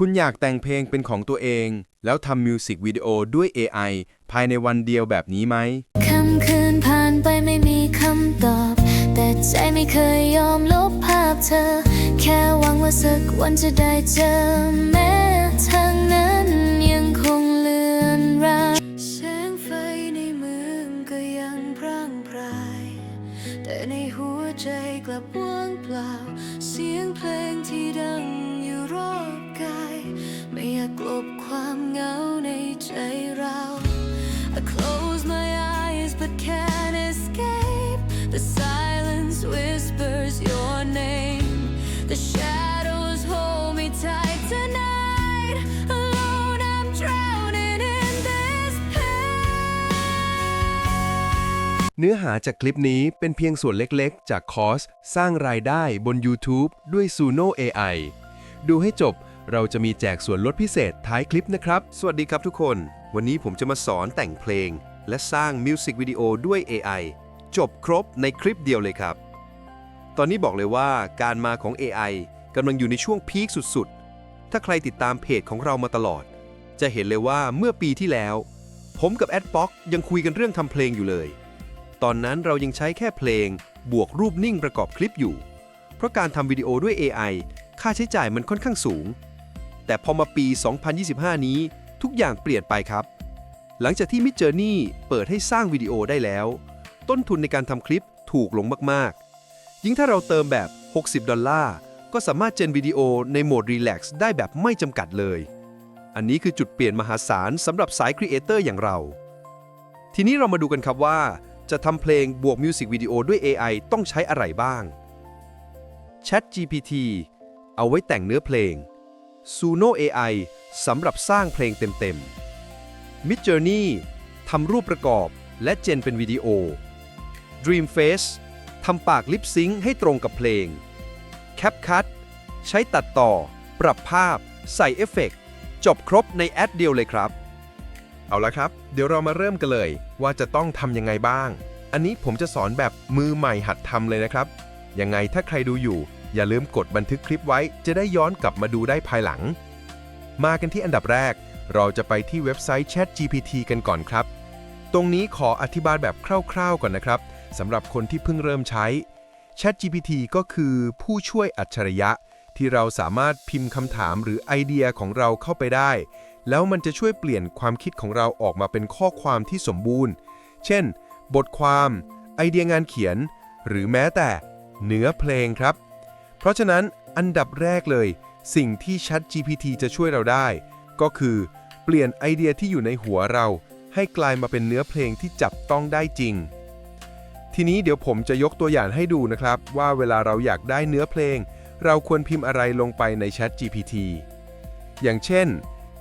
คุณอยากแต่งเพลงเป็นของตัวเอง แล้วทำมิวสิกวิดีโอด้วย AI ภายในวันเดียวแบบนี้ไหม คำคืนผ่านไปไม่มีคำตอบ แต่ใจไม่เคยยอมลบภาพเธอ แค่หวังว่าสักวันจะได้เจอแม้ทางนั้นยังคงเลือนรางแสงไฟในเมืองก็ยังพร่างพราย แต่ในหัวใจกลับว่างเปล่า กกลบความเหงาในใจเรา I close my eyes but can't escape. The silence whispers your name. The shadows hold me tight tonight. Alone, I'm drowning in this pain. เนื้อหาจากคลิปนี้เป็นเพียงส่วนเล็กๆ จากคอร์ส สร้างรายได้บน YouTube ด้วย Suno AI ดูให้จบ เราจะมีแจกส่วนลดพิเศษท้ายคลิปนะครับ สวัสดีครับทุกคน วันนี้ผมจะมาสอนแต่งเพลง และสร้างมิวสิกวิดีโอด้วย AI จบครบในคลิปเดียวเลยครับ ตอนนี้บอกเลยว่าการมาของ AI กำลังอยู่ในช่วงพีคสุดๆ ถ้าใครติดตามเพจของเรามาตลอด จะเห็นเลยว่าเมื่อปีที่แล้ว ผมกับแอดบ็อกยังคุยกันเรื่องทำเพลงอยู่เลย ตอนนั้นเรายังใช้แค่เพลง บวกรูปนิ่งประกอบคลิปอยู่ เพราะการทำวิดีโอด้วย AI ค่าใช้จ่ายมันค่อนข้างสูง แต่พอมาปี 2025 นี้ ทุกอย่างเปลี่ยนไปครับ หลังจากที่ Mid Journey เปิดให้สร้างวิดีโอได้แล้ว ต้นทุนในการทำคลิปถูกลงมากๆ ยิ่งถ้าเราเติมแบบ 60 ดอลลาร์ ก็สามารถเจนวิดีโอในโหมด Relax ได้แบบไม่จำกัดเลย อันนี้คือจุดเปลี่ยนมหาศาลสำหรับสายครีเอเตอร์อย่างเรา ทีนี้เรามาดูกันครับว่า จะทำเพลงบวกมิวสิกวิดีโอด้วย AI ต้องใช้อะไรบ้าง Chat GPT เอาไว้แต่งเนื้อเพลง Suno AI สำหรับสร้างเพลงเต็มๆ Mid Journey ทำรูปประกอบและเจนเป็นวิดีโอ Dream Face ทำปากลิปซิงค์ให้ตรงกับเพลง CapCut ใช้ตัดต่อ ปรับภาพ ใส่เอฟเฟกต์จบครบในแอดเดียวเลยครับ เอาละครับ เดี๋ยวเรามาเริ่มกันเลยว่าจะต้องทำยังไงบ้าง อันนี้ผมจะสอนแบบมือใหม่หัดทำเลยนะครับ ยังไงถ้าใครดูอยู่ อย่าลืมกดบันทึกคลิปไว้ จะได้ย้อนกลับมาดูได้ภายหลัง มากันที่อันดับแรก เราจะไปที่เว็บไซต์ Chat GPT กันก่อนครับ ตรงนี้ขออธิบายแบบคร่าวๆก่อนนะครับสำหรับคนที่เพิ่งเริ่มใช้ Chat GPT ก็คือผู้ช่วยอัจฉริยะ ที่เราสามารถพิมพ์คำถามหรือไอเดียของเราเข้าไปได้ แล้วมันจะช่วยเปลี่ยนความคิดของเราออกมาเป็นข้อความที่สมบูรณ์ เช่น บทความ ไอเดียงานเขียน หรือแม้แต่เนื้อเพลงครับ เพราะฉะนั้นอันดับแรกเลย สิ่งที่ Chat GPT จะช่วยเราได้ ก็คือเปลี่ยนไอเดียที่อยู่ในหัวเรา ให้กลายมาเป็นเนื้อเพลงที่จับต้องได้จริง ทีนี้เดี๋ยวผมจะยกตัวอย่างให้ดูนะครับ ว่าเวลาเราอยากได้เนื้อเพลง เราควรพิมพ์อะไรลงไปใน Chat GPT อย่างเช่น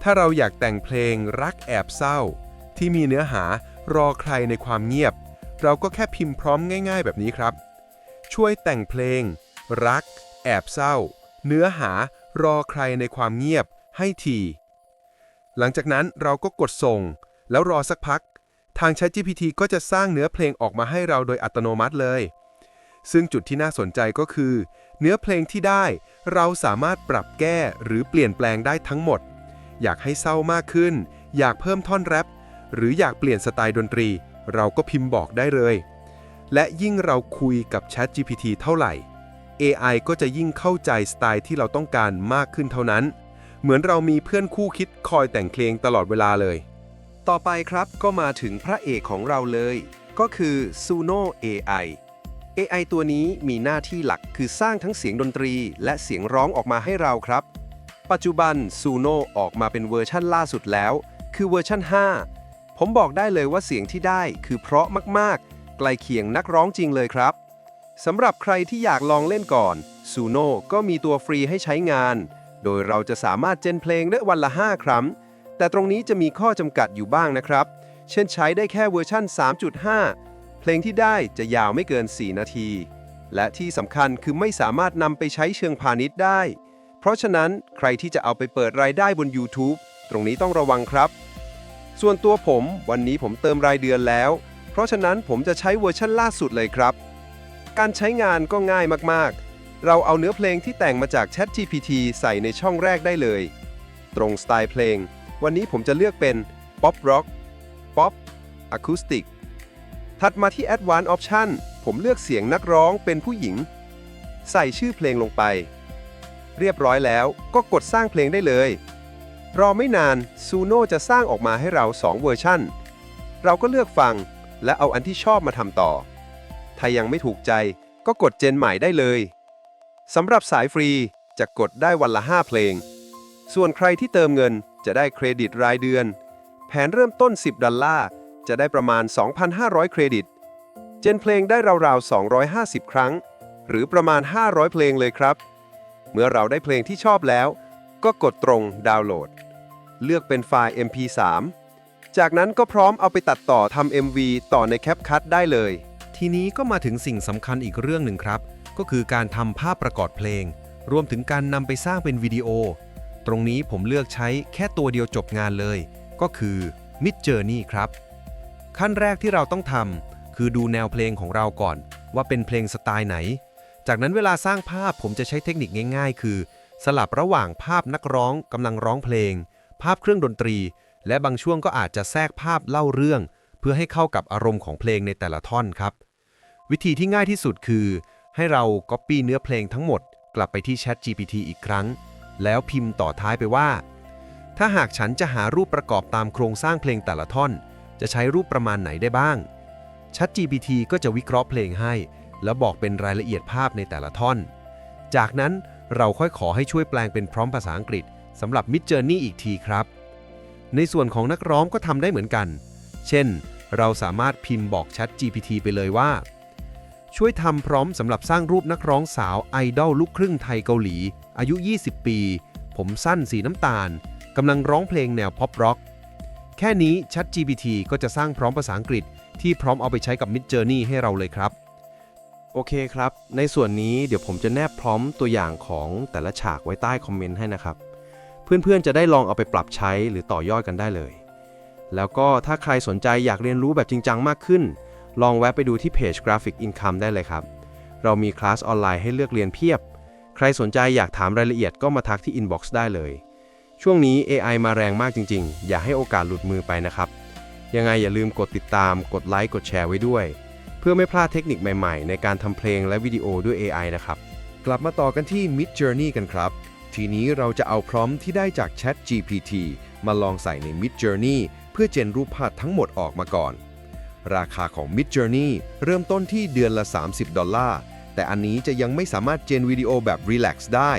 ถ้าเราอยากแต่งเพลงรักแอบเศร้า ที่มีเนื้อหารอใครในความเงียบ เราก็แค่พิมพ์พร้อมง่าย ๆ แบบนี้ครับ ช่วยแต่งเพลง รัก แอบเศร้า เนื้อหารอใครในความเงียบให้ทีหลังจากนั้นเราก็กดส่ง แล้วรอสักพัก ทาง ChatGPT ก็จะสร้างเนื้อเพลงออกมาให้เราโดยอัตโนมัติเลย ซึ่งจุดที่น่าสนใจก็คือ เนื้อเพลงที่ได้ เราสามารถปรับแก้หรือเปลี่ยนแปลงได้ทั้งหมด อยากให้เศร้ามากขึ้น อยากเพิ่มท่อนแรปหรืออยากเปลี่ยนสไตล์ดนตรี เราก็พิมพ์บอกได้เลย และยิ่งเราคุยกับ ChatGPT เท่าไหร่ AI ก็จะยิ่งเข้าใจสไตล์ที่เราต้องการมากขึ้นเท่านั้น เหมือนเรามีเพื่อนคู่คิดคอยแต่งเพลงตลอดเวลาเลย ต่อไปครับก็มาถึงพระเอกของเราเลย ก็คือ Suno AI AI ตัวนี้มีหน้าที่หลักคือสร้างทั้งเสียงดนตรี และเสียงร้องออกมาให้เราครับ ปัจจุบัน Suno ออกมาเป็นเวอร์ชั่นล่าสุดแล้ว คือเวอร์ชั่น 5 ผมบอกได้เลยว่าเสียงที่ได้คือเพราะมากๆไกล้เคียงนักร้องจริงเลยครับ สำหรับใครที่อยากลองเล่นก่อน Suno ก็มีตัวฟรีให้ใช้งาน โดยเราจะสามารถเจนเพลงได้วันละ 5 ครั้ง แต่ตรงนี้จะมีข้อจำกัดอยู่บ้างนะครับ เช่นใช้ได้แค่เวอร์ชั่น 3.5 เพลงที่ได้จะยาวไม่เกิน 4 นาที และที่สำคัญคือไม่สามารถนำไปใช้เชิงพาณิชย์ได้ เพราะฉะนั้นใครที่จะเอาไปเปิดรายได้บน YouTube ตรงนี้ต้องระวังครับ ส่วนตัวผมวันนี้ผมเติมรายเดือนแล้ว เพราะฉะนั้นผมจะใช้เวอร์ชั่นล่าสุดเลยครับ การใช้งานก็ง่ายมากๆ เราเอาเนื้อเพลงที่แต่งมาจาก Chat GPT ใส่ในช่องแรกได้เลย ตรงสไตล์เพลง วันนี้ผมจะเลือกเป็นป๊อปร็อกป๊อปอะคูสติกถัดมาที่ Advanced Option ผมเลือกเสียงนักร้องเป็นผู้หญิง ใส่ชื่อเพลงลงไป เรียบร้อยแล้วก็กดสร้างเพลงได้เลย รอไม่นานซูโน่จะสร้างออกมาให้เรา 2 เวอร์ชั่น เราก็เลือกฟังและเอาอันที่ชอบมาทำต่อ ถ้ายังไม่ถูกใจก็กดเจนใหม่ได้เลยสำหรับสายฟรีจะกดได้วันละ 5 เพลง ส่วนใครที่เติมเงินจะได้เครดิตรายเดือน แผนเริ่มต้น 10 ดอลลาร์ จะได้ประมาณ 2,500 เครดิต เจนเพลงได้ราวๆ 250 ครั้ง หรือประมาณ 500 เพลงเลยครับ เมื่อเราได้เพลงที่ชอบแล้ว ก็กดตรงดาวน์โหลด เลือกเป็นไฟล์ MP3 จากนั้นก็พร้อมเอาไปตัดต่อทำ MV ต่อใน CapCut ได้เลย ทีนี้ก็มาถึงสิ่งสำคัญอีกเรื่องหนึ่งครับ ก็คือการทำภาพประกอบเพลง รวมถึงการนำไปสร้างเป็นวิดีโอ ตรงนี้ผมเลือกใช้แค่ตัวเดียวจบงานเลย ก็คือ Mid Journey ครับ ขั้นแรกที่เราต้องทำคือดูแนวเพลงของเราก่อน ว่าเป็นเพลงสไตล์ไหน จากนั้นเวลาสร้างภาพผมจะใช้เทคนิคง่าย ๆ คือ สลับระหว่างภาพนักร้องกำลังร้องเพลง ภาพเครื่องดนตรี และบางช่วงก็อาจจะแทรกภาพเล่าเรื่อง เพื่อให้เข้ากับอารมณ์ของเพลงในแต่ละท่อนครับ วิธีที่ง่ายที่สุดคือ ให้เรา Copy เนื้อเพลงทั้งหมด กลับไปที่ Chat GPT อีกครั้ง แล้วพิมพ์ต่อท้ายไปว่า ถ้าหากฉันจะหารูปประกอบตามโครงสร้างเพลงแต่ละท่อน จะใช้รูปประมาณไหนได้บ้าง Chat GPT ก็จะวิเคราะห์เพลงให้ แล้วบอกเป็นรายละเอียดภาพในแต่ละท่อน จากนั้นเราค่อยขอให้ช่วยแปลงเป็นพร้อมภาษาอังกฤษสำหรับ Mid Journey อีกทีครับ ในส่วนของนักร้องก็ทำได้เหมือนกัน เช่น เราสามารถพิมพ์บอก Chat GPT ไปเลยว่า ช่วยทำพร้อมสำหรับสร้างรูปนักร้องสาวไอดอลลูกครึ่งไทยเกาหลี อายุ 20 ปี ผมสั้นสีน้ำตาลกำลังร้องเพลงแนวพ็อปร็อก แค่นี้ Chat GPT ก็จะสร้างพร้อมภาษาอังกฤษ ที่พร้อมเอาไปใช้กับ Mid Journey ให้เราเลยครับ โอเคครับ ในส่วนนี้เดี๋ยวผมจะแนบพร้อมตัวอย่างของแต่ละฉากไว้ใต้คอมเมนต์ให้นะครับ เพื่อนๆจะได้ลองเอาไปปรับใช้หรือต่อยอดกันได้เลย แล้วก็ถ้าใครสนใจอยากเรียนรู้แบบจริงจังมากขึ้น ลองแวะไปดูที่เพจ Graphic Income ได้เลยครับ เรามีคลาสออนไลน์ให้เลือกเรียนเพียบ ใครสนใจอยากถามรายละเอียดก็มาทักที่ Inbox ได้เลย ช่วงนี้ AI มาแรงมากจริง ๆ อย่าให้โอกาสหลุดมือไปนะครับ ยังไงอย่าลืมกดติดตาม กดไลค์ กดแชร์ไว้ด้วย เพื่อไม่พลาดเทคนิคใหม่ๆ ในการทำเพลงและวิดีโอด้วย AI นะครับ กลับมาต่อกันที่ Mid Journey กันครับ ทีนี้เราจะเอาพร้อมที่ได้จาก Chat GPT มาลองใส่ใน Mid Journey เพื่อเจนรูปภาพทั้งหมดออกมาก่อน ราคาของ Mid Journey เริ่มต้นที่เดือนละ 30 ดอลลาร์ แต่อันนี้จะยังไม่สามารถเจนวิดีโอแบบ Relax ได้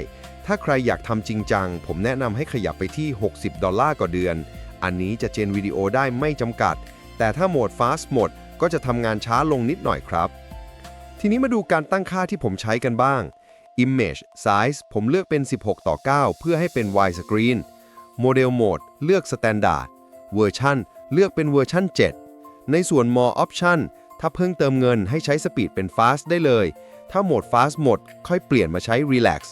ถ้าใครอยากทำจริงจัง ผมแนะนำให้ขยับไปที่ 60 ดอลลาร์ต่อเดือน อันนี้จะเจนวิดีโอได้ไม่จำกัด แต่ถ้าโหมด Fast Mode ก็จะทำงานช้าลงนิดหน่อยครับ ทีนี้มาดูการตั้งค่าที่ผมใช้กันบ้าง Image Size ผมเลือกเป็น 16 ต่อ 9 เพื่อให้เป็น Widescreen Model Mode เลือก Standard เวอร์ชันเลือกเป็นเวอร์ชัน7 ในส่วน More Option ถ้าเพิ่งเติมเงินให้ใช้สปีดเป็น Fast ได้เลย ถ้าโหมด Fast หมด ค่อยเปลี่ยนมาใช้ Relax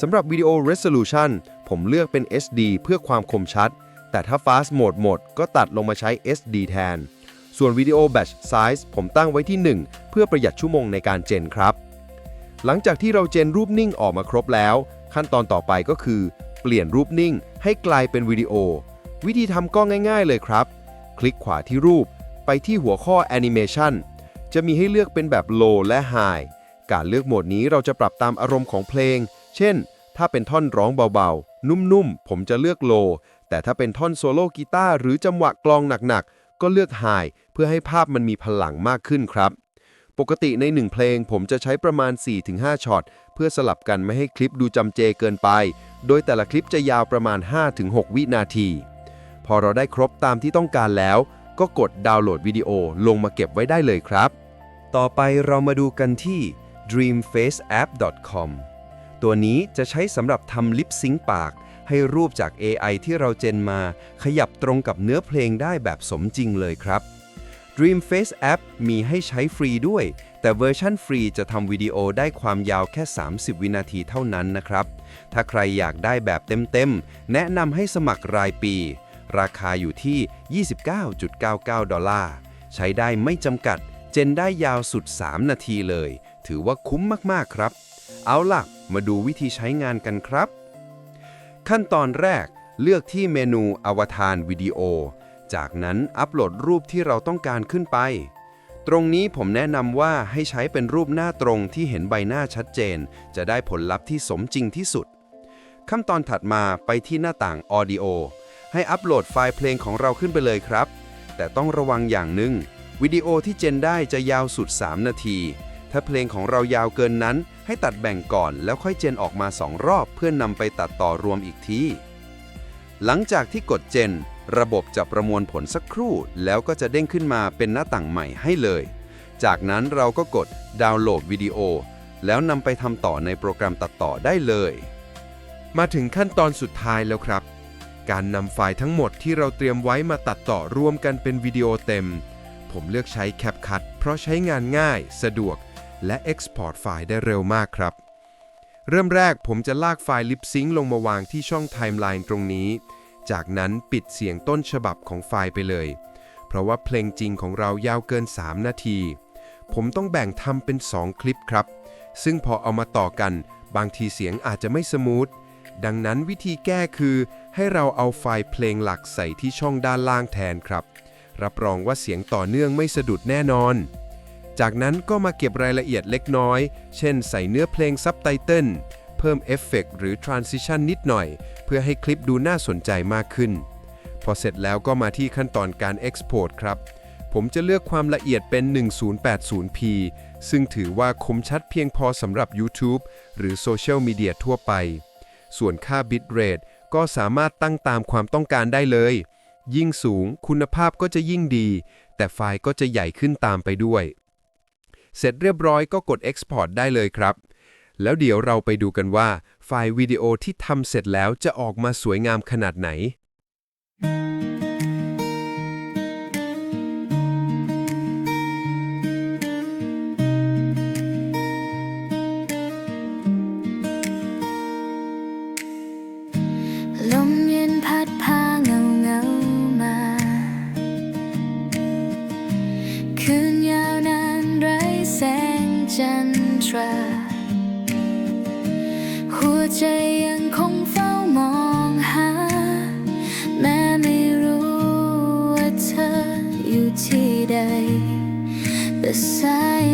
สำหรับวิดีโอ Resolution ผมเลือกเป็น SD เพื่อความคมชัด แต่ถ้า Fast Mode หมด ก็ตัดลงมาใช้ SD แทน ส่วนวิดีโอ Batch Size ผมตั้งไว้ที่ 1 เพื่อประหยัดชั่วโมงในการเจนครับ หลังจากที่เราเจนรูปนิ่งออกมาครบแล้ว ขั้นตอนต่อไปก็คือ เปลี่ยนรูปนิ่งให้กลายเป็นวิดีโอ วิธีทำก็ง่าย ๆ เลยครับ คลิกขวาที่รูป ไปที่หัวข้อ Animation จะมีให้เลือกเป็นแบบ Low และ High การเลือกโหมดนี้เราจะปรับตามอารมณ์ของเพลง เช่น ถ้าเป็นท่อนร้องเบาๆ นุ่มๆ ผมจะเลือก Low แต่ถ้าเป็นท่อนโซโล่กีตาร์หรือจังหวะกลองหนักๆ ก็เลือก High เพื่อให้ภาพมันมีพลังมากขึ้นครับ ปกติในหนึ่งเพลงผมจะใช้ประมาณ 4-5ช็อตเพื่อสลับกันไม่ให้คลิปดูจำเจเกินไป โดยแต่ละคลิปจะยาวประมาณ 5-6 วินาที พอเราได้ครบตามที่ต้องการแล้ว ก็กดดาวน์โหลดวิดีโอลงมาเก็บไว้ได้เลยครับ ต่อไปเรามาดูกันที่ dreamfaceapp.com ตัวนี้จะใช้สำหรับทำลิปซิงค์ปาก ให้รูปจาก AI ที่เราเจนมา ขยับตรงกับเนื้อเพลงได้แบบสมจริงเลยครับ Dreamface App มีให้ใช้ฟรีด้วย แต่เวอร์ชันฟรีจะทำวิดีโอได้ความยาวแค่ 30 วินาทีเท่านั้นนะครับ ถ้าใครอยากได้แบบเต็มๆ แนะนำให้สมัครรายปี ราคาอยู่ที่ 29.99 ดอลลาร์ ใช้ได้ไม่จำกัด เจนได้ยาวสุด 3 นาทีเลย ถือว่าคุ้มมาก ๆ ครับ เอาล่ะ มาดูวิธีใช้งานกันครับ ขั้นตอนแรกเลือกที่เมนูอวตารวิดีโอ จากนั้นอัปโหลดรูปที่เราต้องการขึ้นไป ตรงนี้ผมแนะนำว่าให้ใช้เป็นรูปหน้าตรงที่เห็นใบหน้าชัดเจน จะได้ผลลัพธ์ที่สมจริงที่สุด ขั้นตอนถัดมาไปที่หน้าต่าง Audio ให้อัปโหลดไฟล์เพลงของเราขึ้นไปเลยครับ แต่ต้องระวังอย่างหนึ่งวิดีโอที่เจนได้จะยาวสุด 3 นาที ถ้าเพลงของเรายาวเกินนั้น ให้ตัดแบ่งก่อนแล้วค่อยเจนออกมา 2 รอบ เพื่อนนำไปตัดต่อรวมอีกที หลังจากที่กดเจน ระบบจะประมวลผลสักครู่ แล้วก็จะเด้งขึ้นมาเป็นหน้าต่างใหม่ให้เลย จากนั้นเราก็กดดาวน์โหลดวิดีโอ แล้วนำไปทำต่อในโปรแกรมตัดต่อได้เลย มาถึงขั้นตอนสุดท้ายแล้วครับ การนำไฟล์ทั้งหมดที่เราเตรียมไว้มาตัดต่อรวมกันเป็นวิดีโอเต็ม ผมเลือกใช้ CapCut เพราะใช้งานง่าย สะดวก และ Export ไฟล์ได้เร็วมากครับ เริ่มแรกผมจะลากไฟล์ Lip Sync ลงมาวางที่ช่อง Timeline ตรงนี้ จากนั้นปิดเสียงต้นฉบับของไฟล์ไปเลย เพราะว่าเพลงจริงของเรายาวเกิน 3 นาที ผมต้องแบ่งทำเป็น 2 คลิปครับ ซึ่งพอเอามาต่อกัน บางทีเสียงอาจจะไม่สมูท ดังนั้นวิธีแก้คือให้เราเอาไฟล์เพลงหลักใส่ที่ช่องด้านล่างแทนครับ รับรองว่าเสียงต่อเนื่องไม่สะดุดแน่นอน จากนั้นก็มาเก็บรายละเอียดเล็กน้อย เช่นใส่เนื้อเพลงซับไตเติลเพิ่มเอฟเฟกต์หรือ Transition นิดหน่อย เพื่อให้คลิปดูน่าสนใจมากขึ้น พอเสร็จแล้วก็มาที่ขั้นตอนการ Export ครับ ผมจะเลือกความละเอียดเป็น 1080p ซึ่งถือว่าคมชัดเพียงพอสำหรับ YouTube หรือโซเชียลมีเดียทั่วไป ส่วนค่าบิตเรทก็สามารถตั้งตามความต้องการได้เลย ยิ่งสูงคุณภาพก็จะยิ่งดี แต่ไฟล์ก็จะใหญ่ขึ้นตามไปด้วย เสร็จเรียบร้อยก็กด Export ได้เลยครับ แล้วเดี๋ยวเราไปดูกันว่า ไฟล์วิดีโอที่ทำเสร็จแล้วจะออกมาสวยงามขนาดไหนล แสงจันทรา หัวใจยังคงเฝ้ามองหา แม้ไม่รู้ว่าเธออยู่ที่ใดแต่สาย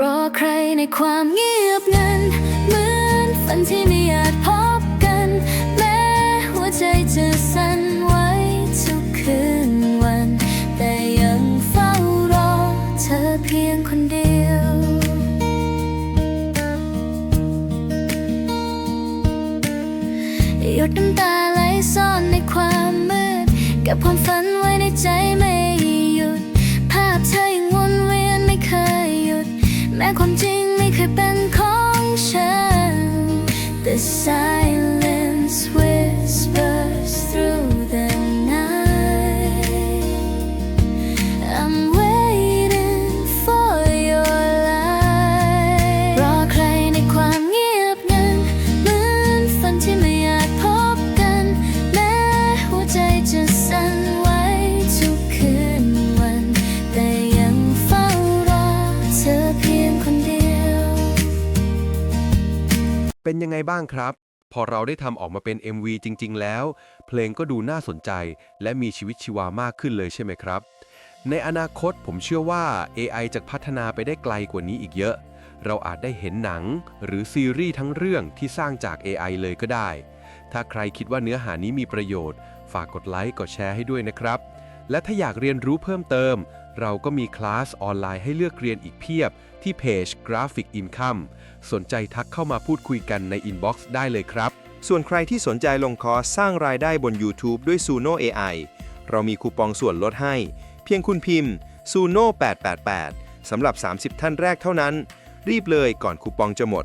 รอใครในความเงียบงันเหมือนฝันที่ The เป็นยังไงบ้างครับ พอเราได้ทำออกมาเป็น MV จริง ๆ แล้ว เพลงก็ดูน่าสนใจ และมีชีวิตชีวามากขึ้นเลยใช่ไหมครับ ในอนาคตผมเชื่อว่า AI จะพัฒนาไปได้ไกลกว่านี้อีกเยอะ เราอาจได้เห็นหนัง หรือซีรีส์ทั้งเรื่องที่สร้างจาก AI เลยก็ได้ ถ้าใครคิดว่าเนื้อหานี้มีประโยชน์ ฝากกดไลค์กดแชร์ให้ด้วยนะครับ และถ้าอยากเรียนรู้เพิ่มเติม เราก็มีคลาสออนไลน์ให้เลือกเรียนอีกเพียบที่เพจ Graphic Income สนใจทักเข้ามาพูดคุยกันในอินบ็อกซ์ได้เลยครับ ส่วนใครที่สนใจลงคอร์สสร้างรายได้บน YouTube ด้วย Suno AI เรามีคูปองส่วนลดให้ เพียงคุณพิมพ์ Suno 888สำหรับ 30 ท่านแรกเท่านั้น รีบเลยก่อนคูปองจะหมด